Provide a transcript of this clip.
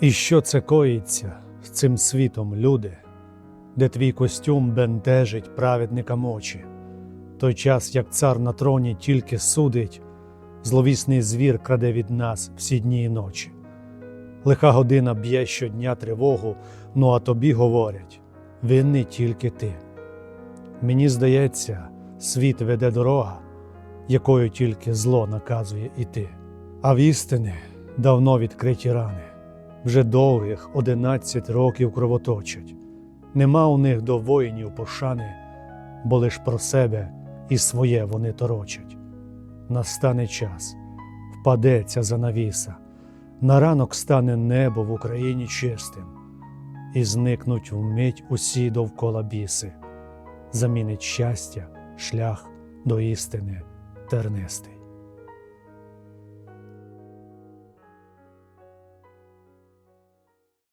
І що це коїться з цим світом, люди, де твій костюм бентежить праведникам очі, той час, як цар на троні тільки судить, зловісний звір краде від нас всі дні і ночі. Лиха година б'є щодня тривогу, ну а тобі говорять винний тільки ти. Мені здається, світ веде дорога, якою тільки зло наказує іти. А в істини давно відкриті рани, вже довгих одинадцять років кровоточать. Нема у них до воїнів пошани, бо лиш про себе і своє вони торочать. Настане час, впаде ця занавіса, на ранок стане небо в Україні чистим, і зникнуть вмить усі довкола біси, замінить щастя, шлях до істини тернистий.